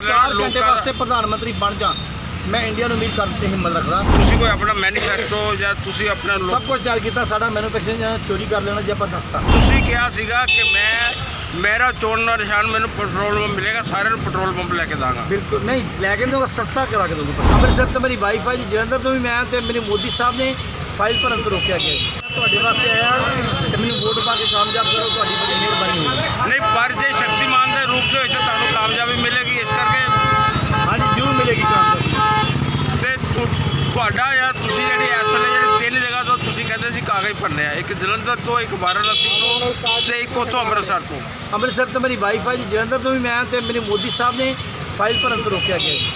4 ਘੰਟੇ ਵਾਸਤੇ ਪ੍ਰਧਾਨ ਮੰਤਰੀ ਬਣ ਜਾ। ਮੈਂ ਇੰਡੀਆ ਨੂੰ ਉਮੀਦ ਕਰਨ ਤੇ ਹਿੰਮਤ ਰੱਖਦਾ ਤੁਸੀਂ ਕੋਈ ਆਪਣਾ ਮੈਨੀਫੈਸਟੋ ਜਾਂ ਤੁਸੀਂ ਆਪਣਾ ਸਭ ਕੁਝ ਤਿਆਰ ਕੀਤਾ ਸਾਡਾ ਮੈਨੂਫੈਕਚਰਿੰਗ ਜਾਂ ਚੋਰੀ ਕਰ ਲੈਣਾ ਜੇ ਆਪਾਂ ਦੱਸਤਾ। ਤੁਸੀਂ ਕਿਹਾ ਸੀਗਾ ਕਿ ਮੈਂ ਮੇਰਾ ਚੋਣ ਦਾ ਨਿਸ਼ਾਨ ਮੈਨੂੰ ਪੈਟਰੋਲ ਪੰਪ ਮਿਲੇਗਾ ਸਾਰਿਆਂ ਨੂੰ ਪੈਟਰੋਲ ਪੰਪ ਲੈ ਕੇ ਦਾਂਗਾ। ਬਿਲਕੁਲ ਨਹੀਂ ਲੈ ਕੇ ਦਊਗਾ ਸਸਤਾ ਕਰਾ ਕੇ ਦਊਗਾ। ਅੰਮ੍ਰਿਤਸਰ ਤੋਂ ਮੇਰੀ ਵਾਈਫ ਹੈ ਜੀ ਜਲੰਧਰ ਤੋਂ ਵੀ ਮੈਂ ਤੇ ਮੇਰੇ ਮੋਦੀ ਸਾਹਿਬ ਨੇ ਫਾਈਲ ਭਰਨ ਤੋਂ ਰੋਕਿਆ ਗਿਆ ਜੀ। ਤੁਹਾਡੇ ਵਾਸਤੇ ਆਇਆ ਤੇ ਮੈਨੂੰ ਵੋਟ ਪਾ ਕੇ ਕਾਮਯਾਬ ਕਰੋ ਤੁਹਾਡੀ ਬੜੀ ਮਿਹਰਬਾਨੀ ਹੋਵੇਗੀ ਨਹੀਂ ਪਰ ਜੇ ਤੁਹਾਡਾ ਜਾਂ ਤੁਸੀਂ ਜਿਹੜੀ ਇਸ ਵੇਲੇ ਜਿਹੜੀ ਤਿੰਨ ਜਗ੍ਹਾ ਤੋਂ ਤੁਸੀਂ ਕਹਿੰਦੇ ਸੀ ਕਾਗਜ਼ ਭਰਨੇ ਆ ਇੱਕ ਜਲੰਧਰ ਤੋਂ ਇੱਕ ਵਾਰਾਣਸੀ ਤੋਂ ਤੇ ਇੱਕ ਉੱਥੋਂ ਅੰਮ੍ਰਿਤਸਰ ਤੋਂ ਅੰਮ੍ਰਿਤਸਰ ਤੋਂ ਮੇਰੀ ਵਾਈਫ ਜੀ ਜਲੰਧਰ ਤੋਂ ਵੀ ਮੈਂ ਤੇ ਮੇਰੇ ਮੋਦੀ ਸਾਹਿਬ ਨੇ ਫਾਈਲ ਭਰਨ ਤੋਂ ਰੋਕਿਆ ਗਿਆ ਜੀ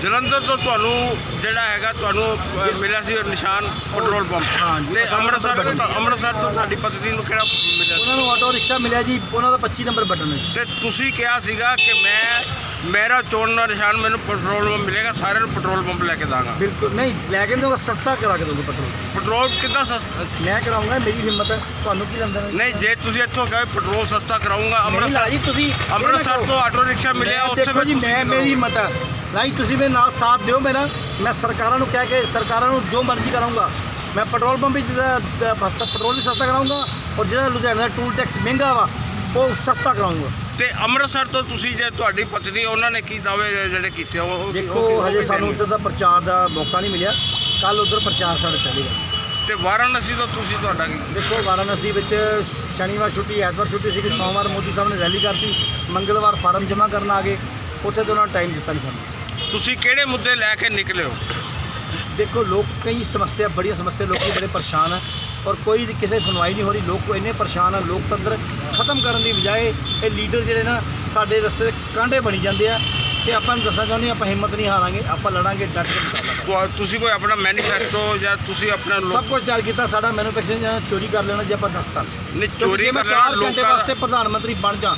ਜਲੰਧਰ ਤੋਂ ਤੁਹਾਨੂੰ ਜਿਹੜਾ ਹੈਗਾ ਤੁਹਾਨੂੰ ਮਿਲਿਆ ਸੀ ਨਿਸ਼ਾਨ ਪੈਟਰੋਲ ਪੰਪ ਤੇ ਅੰਮ੍ਰਿਤਸਰ ਤੋਂ। ਅੰਮ੍ਰਿਤਸਰ ਤੋਂ ਤੁਹਾਡੀ ਪਤਨੀ ਨੂੰ ਕਿਹੜਾ ਮਿਲਿਆ? ਉਹਨਾਂ ਨੂੰ ਆਟੋ ਰਿਕਸ਼ਾ ਮਿਲਿਆ ਜੀ ਉਹਨਾਂ ਦਾ 25 ਨੰਬਰ ਬਟਨ ਹੈ ਤੇ ਤੁਸੀਂ ਕਿਹਾ ਸੀਗਾ ਕਿ ਮੈਂ ਮੇਰਾ ਚੋਣ ਦਾ ਨਿਸ਼ਾਨ ਮੈਨੂੰ ਪੈਟਰੋਲ ਪੰਪ ਮਿਲੇਗਾ ਸਾਰਿਆਂ ਨੂੰ ਪੈਟਰੋਲ ਪੰਪ ਲੈ ਕੇ ਦਾਂਗਾ। ਬਿਲਕੁਲ ਨਹੀਂ ਲੈ ਕੇ ਦਊਗਾ ਸਸਤਾ ਕਰਾ ਕੇ ਦਊਗਾ ਪੈਟਰੋਲ। ਪੈਟਰੋਲ ਕਿੱਦਾਂ ਸਸਤਾ? ਮੈਂ ਕਰਾਉਂਗਾ ਮੇਰੀ ਹਿੰਮਤ ਹੈ ਤੁਹਾਨੂੰ ਕੀ ਲੰਦਾ ਨਹੀਂ ਜੇ ਤੁਸੀਂ ਇੱਥੋਂ ਕਹੇ ਪੈਟਰੋਲ ਸਸਤਾ ਕਰਾਉਂਗਾ ਅੰਮ੍ਰਿਤਸਰ ਜੀ ਤੁਸੀਂ ਅੰਮ੍ਰਿਤਸਰ ਤੋਂ ਆਟੋ ਰਿਕਸ਼ਾ ਮਿਲਿਆ ਉੱਥੇ ਦੇਖੋ ਜੀ ਤੁਸੀਂ ਮੈਂ ਮੇਰੀ? ਹਿੰਮਤ ਹੈ। ਨਹੀਂ ਤੁਸੀਂ ਮੇਰੇ ਨਾਲ ਸਾਥ ਦਿਓ ਮੇਰਾ ਮੈਂ ਸਰਕਾਰਾਂ ਨੂੰ ਕਹਿ ਕੇ ਸਰਕਾਰਾਂ ਨੂੰ ਜੋ ਮਰਜ਼ੀ ਕਰਾਉਂਗਾ। ਮੈਂ ਪੈਟਰੋਲ ਪੰਪ ਵਿੱਚ ਦਾ- ਦਾ ਬਸ ਪੈਟਰੋਲ ਵੀ ਸਸਤਾ ਕਰਾਉਂਗਾ ਔਰ ਜਿਹੜਾ ਲੁਧਿਆਣਾ ਦਾ ਟੂਲ ਟੈਕਸ ਮਹਿੰਗਾ ਵਾ ਉਹ ਸਸਤਾ ਕਰਾਉਂਗਾ। ਤੇ ਅੰਮ੍ਰਿਤਸਰ ਤੋਂ ਤੁਸੀਂ ਜੇ ਤੁਹਾਡੀ ਪਤਨੀ ਉਹਨਾਂ ਨੇ ਕੀ ਦਾਅਵੇ ਜਿਹੜੇ ਕੀਤੇ ਉਹ- ਉਹ ਦੇਖੋ ਉਹ ਹਜੇ ਸਾਨੂੰ? ਉੱਧਰ ਦਾ ਪ੍ਰਚਾਰ ਦਾ ਮੌਕਾ ਨਹੀਂ ਮਿਲਿਆ। ਕੱਲ ਉੱਧਰ ਪ੍ਰਚਾਰ ਸਾਡਾ ਚੱਲੇਗਾ। ਤੇ ਵਾਰਾਣਸੀ ਤੋਂ ਤੁਸੀਂ ਤੁਹਾਡਾ ਕੀ? ਦੇਖੋ ਵਾਰਾਣਸੀ ਵਿੱਚ ਸ਼ਨੀਵਾਰ ਛੁੱਟੀ ਐਤਵਾਰ ਛੁੱਟੀ ਸੀ ਕਿ ਸੋਮਵਾਰ ਮੋਦੀ ਸਾਹਿਬ ਨੇ ਰੈਲੀ ਕਰਤੀ। ਮੰਗਲਵਾਰ ਫਾਰਮ ਜਮ੍ਹਾਂ ਕਰਨ ਆ ਗਏ। ਉੱਥੇ ਤੋਂ ਉਹਨਾਂ ਨੇ ਟਾਈਮ ਦਿੱਤਾ ਨਹੀਂ ਸਾਨੂੰ। ਤੁਸੀਂ ਕਿਹੜੇ ਮੁੱਦੇ ਲੈ ਕੇ ਨਿਕਲੇ ਹੋ? ਦੇਖੋ ਲੋਕ ਕਈ ਸਮੱਸਿਆ ਬੜੀਆਂ ਸਮੱਸਿਆ ਲੋਕੀ ਬੜੇ ਪਰੇਸ਼ਾਨ ਆ। ਔਰ ਕੋਈ ਕਿਸੇ ਸੁਣਵਾਈ ਨਹੀਂ ਹੋ ਰਹੀ। ਲੋਕ ਇੰਨੇ ਪਰੇਸ਼ਾਨ ਆ ਲੋਕਤੰਤਰ ਖਤਮ ਕਰਨ ਦੀ ਬਜਾਏ ਇਹ ਲੀਡਰ ਜਿਹੜੇ ਨਾ ਸਾਡੇ ਰਸਤੇ ਦੇ ਕਾਂਢੇ ਬਣੀ ਜਾਂਦੇ ਆ। ਤੇ ਆਪਾਂ ਨੂੰ ਦੱਸਣਾ ਚਾਹੁੰਦੇ ਆਪਾਂ ਹਿੰਮਤ ਨਹੀਂ ਹਾਰਾਂਗੇ ਆਪਾਂ ਲੜਾਂਗੇ ਡਟ ਕੇ ਮੁਕਾਬਲਾ ਤੁਹਾ- ਤੁਸੀਂ ਕੋਈ ਆਪਣਾ ਮੈਨੀਫੈਸਟੋ ਜਾਂ ਤੁਸੀਂ ਆਪਣਾ ਸਭ ਕੁਝ ਤਿਆਰ ਕੀਤਾ ਸਾਡਾ ਮੈਨੂਫੈਕਚਰਿੰਗ ਚੋਰੀ ਕਰ ਲੈਣਾ ਜੇ ਆਪਾਂ ਦੱਸਤਾ ਨਹੀਂ ਚੋਰੀ ਕਰ ਲੈਣਾ 4 ਘੰਟੇ ਲੋਕਾਂ ਵਾਸਤੇ ਪ੍ਰਧਾਨ ਮੰਤਰੀ ਬਣ ਜਾ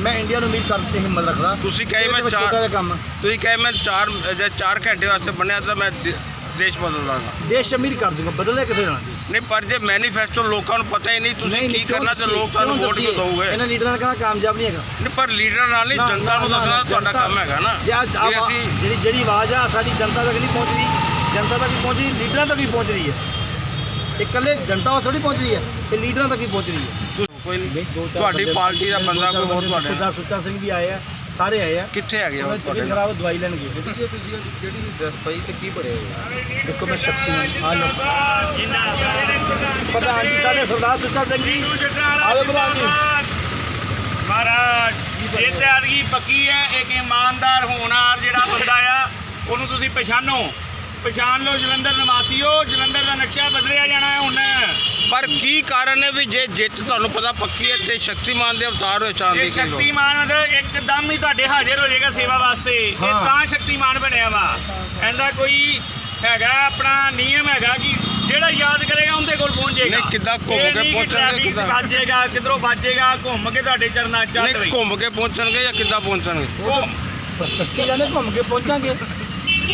ਮੈਂ ਇੰਡੀਆ ਨੂੰ ਉਮੀਦ ਕਰਨ ਤੇ ਹਿੰਮਤ ਰੱਖਦਾ। ਤੁਸੀਂ ਕਹੇ ਇਹਦੇ ਮੈਂ ਵਿੱਚ ਛੋਟਾ ਚਾਰ ਜਿਹਾ ਕੰਮ। ਆ। ਤੁਸੀਂ ਕਹੇ ਮੈਂ 4 ਜਾਂ 4 ਘੰਟੇ ਵਾਸਤੇ ਬਣਿਆ ਤਾਂ ਮੈਂ ਦੇ- ਦੇਸ਼ ਬਦਲ ਦਾਂਗਾ ਦੇਸ਼ ਅਮੀਰ ਕਰ ਦੂੰਗਾ ਬਦਲੇ ਕਿਸੇ ਨਾਲ ਨਹੀਂ ਪਰ ਜੇ ਮੈਨੀਫੈਸਟੋ ਲੋਕਾਂ ਨੂੰ ਪਤਾ ਹੀ ਨਹੀਂ ਤੁਸੀਂ ਕੀ ਕਿਉਂ ਕਰਨਾ ਤੇ ਦੱਸੀਏ? ਲੋਕ ਤੁਹਾਨੂੰ ਕਿਉਂ ਵੋਟ ਕਿਉਂ ਦੱਸੀਏ? ਦਊਗੇ? ਇਹਨਾਂ ਲੀਡਰਾਂ ਨੇ ਕਹਿਣਾ ਕਾਮਯਾਬ ਨਹੀਂ ਹੈਗਾ? ਨਹੀਂ ਪਰ ਲੀਡਰ ਨਾਲ ਨਹੀਂ ਨਾ, ਜਨਤਾ ਨੂੰ ਨਾ, ਦੱਸਣਾ ਤੁਹਾਡਾ ਜਨਤਾ- ਕੰਮ ਹੈਗਾ ਨਾ। ਜੇ ਅੱਜ ਵੀ ਆਵਾ- ਅਸੀਂ ਜਿਹੜੀ ਜਿਹੜੀ ਆਵਾਜ਼ ਆ ਸਾਡੀ ਜਨਤਾ ਤੱਕ ਨਹੀਂ ਪਹੁੰਚਦੀ ਜਨਤਾ ਤੱਕ ਹੀ ਪਹੁੰਚਦੀ ਲੀਡਰਾਂ ਤੱਕ ਹੀ ਪਹੁੰਚ ਰਹੀ ਹੈ। ਇਹ ਇਕੱਲੇ ਜਨਤਾ ਵਾਸਤੇ ਥੋੜੀ ਪਹੁੰਚ ਰਹੀ ਹੈ ਇਹ ਲੀਡਰਾਂ ਤੱਕ ਹੀ ਪਹੁੰਚ ਰਹੀ ਹੈ। ਤੁਸੀਂ- ਕੋਈ ਨਹੀਂ ਤੁਹਾਡੀ ਪਾਰਟੀ ਦਾ ਬੰਦਾ ਕੋਈ ਹੋਰ ਤੁਹਾਡੇ ਨਾਲ? ਸਰਦਾਰ ਸੁੱਚਾ ਸਿੰਘ ਵੀ ਆਏ ਆ ਸਾਰੇ ਆਏ ਆ। ਕਿੱਥੇ ਹੈਗੇ ਹੋ ਤੁਹਾਡੇ ਨਾਲ? ਖਰਾਬ ਦਵਾਈ ਲੈਣ ਗਏ। ਜੇ ਤੁਸੀਂ ਅੱਜ ਜਿਹੜੀ ਡਰੈਸ ਪਾਈ ਤੇ ਕੀ ਪੜਿਆ ਹੋਇਆ? ਦੇਖੋ ਮੈਂ ਸ਼ਕਤੀਮਾਨ ਆ ਲੋ ਪ੍ਰਧਾਨ ਜੀ ਸਾਡੇ ਸਰਦਾਰ ਸੁੱਚਾ ਸਿੰਘ ਜੀ। ਆਵੇ ਪ੍ਰਧਾਨ ਜੀ। ਮਹਾਰਾਜ ਇਹ ਤੇ ਪੱਕੀ ਹੈ ਇੱਕ ਇਮਾਨਦਾਰ ਹੋਣਹਾਰ ਜਿਹੜਾ ਬੰਦਾ ਆ ਉਹਨੂੰ ਤੁਸੀਂ ਪਛਾਣੋ। ਪਛਾਣ ਲਓ ਜਲੰਧਰ ਨਿਵਾਸੀਓ ਜਲੰਧਰ ਦਾ ਨਕਸ਼ਾ ਬਦਲਿਆ ਜਾਣਾ ਹੈ ਹੁਣ। ਪਰ ਕੀ ਕਾਰਨ ਹੈ ਵੀ ਜੇ ਜਿੱਤ ਤੁਹਾਨੂੰ ਪਤਾ ਪੱਕੀ ਹੈ ਤੇ ਸ਼ਕਤੀਮਾਨ ਦੇ ਅਵਤਾਰ ਹੋਏ ਚਾਂਦ ਦੀ ਇਹ ਕੀ ਲੋੜ ਸ਼ਕਤੀਮਾਨ ਮਤਲਬ ਇੱਕਦਮ ਹੀ ਤੁਹਾਡੇ ਹਾਜ਼ਰ ਹੋ ਜਾਏਗਾ ਸੇਵਾ ਵਾਸਤੇ ਇਹ ਹਾਂ। ਤਾਂ ਸ਼ਕਤੀਮਾਨ ਬਣਿਆ ਵਾ। ਇਹਦਾ ਕੋਈ ਹੈਗਾ ਆਪਣਾ ਨਿਯਮ ਹੈਗਾ ਕਿ ਜਿਹੜਾ ਯਾਦ ਕਰੇਗਾ ਉਹਦੇ ਕੋਲ ਪਹੁੰਚ ਜਾਏਗਾ। ਨਹੀਂ, ਕਿੱਦਾਂ ਘੁੰਮ ਇਹ ਕੇ ਨਹੀਂ ਕਿ ਪਹੁੰਚਣਗੇ, traffic ਕਿੱਦਾਂ? ਵੱਜੇਗਾ ਕਿਧਰੋਂ ਵੱਜੇਗਾ ਘੁੰਮ ਕੇ ਤੁਹਾਡੇ ਚਰਨਾਂ ਚ ਚੱਲ ਨਹੀਂ ਘੁੰਮ ਕੇ ਪਹੁੰਚਣਗੇ ਜਾਂ ਕਿੱਦਾਂ ਪਹੁੰਚਣਗੇ? ਘੁੰਮ। ਦੱਸੀ ਜਾਂਦੇ ਘੁੰਮ ਕੇ ਪਹੁੰਚਾਂਗੇ।